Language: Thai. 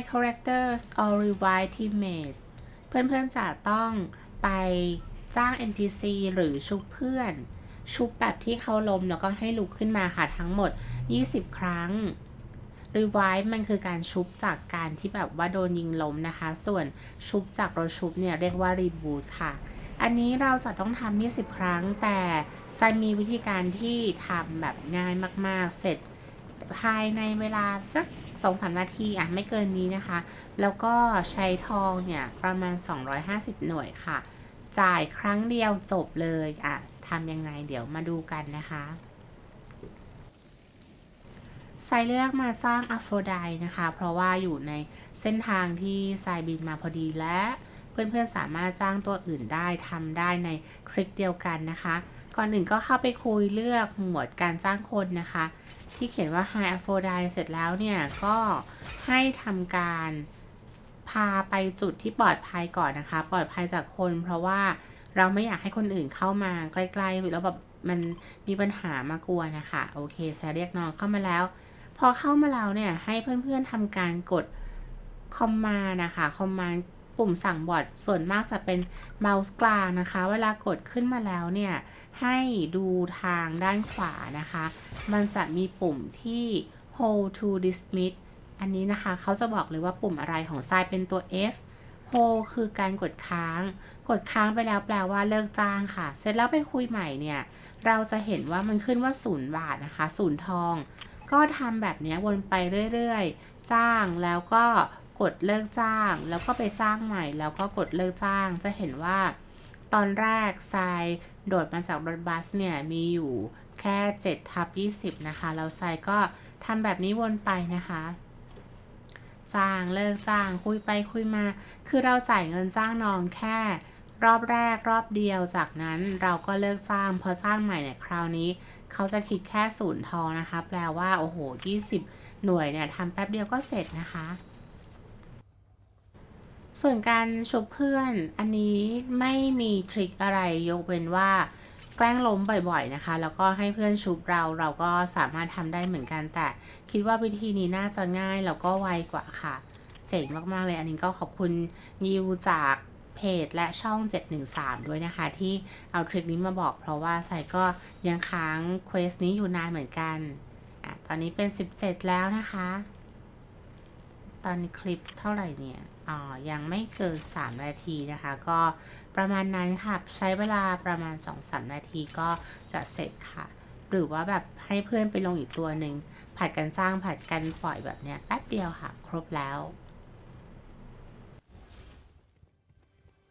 High characters or revive teammates เพื่อนๆจะต้องไปจ้าง NPC หรือชุบเพื่อน ชุบแบบที่เขาล้มแล้วก็ให้ลุกขึ้นมาค่ะทั้งหมด 20 ครั้ง revive มันคือการชุบจากการที่แบบว่าโดนยิงล้มนะคะ ส่วนชุบจากรถชุบเนี่ยเรียกว่า reboot ค่ะ อันนี้เราจะต้องทำ20 ครั้ง แต่ไซมีวิธีการที่ทำแบบง่ายมากๆ เสร็จ ภายในเวลาสัก2-3นาทีอะไม่เกินนี้นะคะ แล้วก็ใช้ทองเนี่ยประมาณ 250 หน่วยค่ะ จ่ายครั้งเดียวจบเลยอะทำยังไงเดี๋ยวมาดูกันนะคะไซเลือกมาจ้างอโฟรไดนะคะ เพราะว่าอยู่ในเส้นทางที่ไซบินมาพอดีและ เพื่อนๆสามารถจ้างตัวอื่นได้ทำได้ในคลิกเดียวกันนะคะ ก่อนอื่นก็เข้าไปคุยเลือกหมวดการจ้างคนนะคะ ที่เขียนว่า High Aphrodite เสร็จแล้วเนี่ย ก็ให้ทำการพาไปจุดที่ปลอดภัยก่อนนะคะ ปลอดภัยจากคน เพราะว่าเราไม่อยากให้คนอื่นเข้ามาใกล้ๆแล้วแบบมันมีปัญหามากลัวนนะคะ โอเคแซเรียกน้องเข้ามาแล้ว พอเข้ามาแล้วเนี่ย ให้เพื่อนๆทำการกดคอมมานะคะ คอมมาน ปุ่มสั่งบอทส่วนมากจะเป็นเมาส์กลางนะคะ เวลากดขึ้นมาแล้วเนี่ยให้ดูทางด้านขวานะคะ มันจะมีปุ่มที่ hold to dismiss อันนี้นะคะเขาจะบอกเลยว่าปุ่มอะไรของทรายเป็นตัว F hold คือการกดค้าง กดค้างไปแล้วแปลว่าเลิกจ้างค่ะ เสร็จแล้วไปคุยใหม่เนี่ย เราจะเห็นว่ามันขึ้นว่าศูนย์บาทนะคะศูนย์ทอง ก็ทำแบบนี้วนไปเรื่อยๆ จ้างแล้วก็ กดเลิกจ้าง แล้วก็ไปจ้างใหม่ แล้วก็กดเลิกจ้าง จะเห็นว่า ตอนแรกทรายโดดมาจากรถบัสเนี่ยมีอยู่แค่7ทับ20 นะคะ แล้วทรายก็ทำแบบนี้วนไปนะคะจ้างเลิกจ้างคุยไปคุยมา คือเราจ่ายเงินจ้างน้องแค่ รอบแรกรอบเดียวจากนั้นเราก็เลิกจ้างพอจ้างใหม่เนี่ยคราวนี้ เขาจะคิดแค่ศูนย์ทองนะคะ แปลว่าโอ้โห 20 หน่วยเนี่ยทำแป๊บเดียวก็เสร็จนะคะ ส่วนการชบเพื่อนอันนี้ไม่มีทริคอะไรยกเว้นว่าแกล้งล้มบ่อยๆนะคะ แล้วก็ให้เพื่อนชุบเราเราก็สามารถทำได้เหมือนกันแต่ คิดว่าวิธีนี้น่าจะง่ายแล้วก็ไวกว่าค่ะ เจ๋งมากๆเลย อันนี้ก็ขอบคุณยิวจากเพจและช่อง 713 ด้วยนะคะ ที่เอาทริคนี้มาบอกเพราะว่าใส่ก็ยังค้างเควสนี้อยู่นานเหมือนกันอะตอนนี้เป็น 17 แล้วนะคะ ตอนนี้คลิปเท่าไหร่เนี่ย ยังไม่เกิน 3 นาทีนะคะ ก็ประมาณนั้นค่ะ ใช้เวลาประมาณ 2-3 นาทีก็จะเสร็จค่ะ หรือว่าแบบให้เพื่อนไปลงอีกตัวหนึ่งผัดกันจ้างผัดกันปล่อยแบบเนี้ยแป๊บเดียวค่ะ ครบแล้ว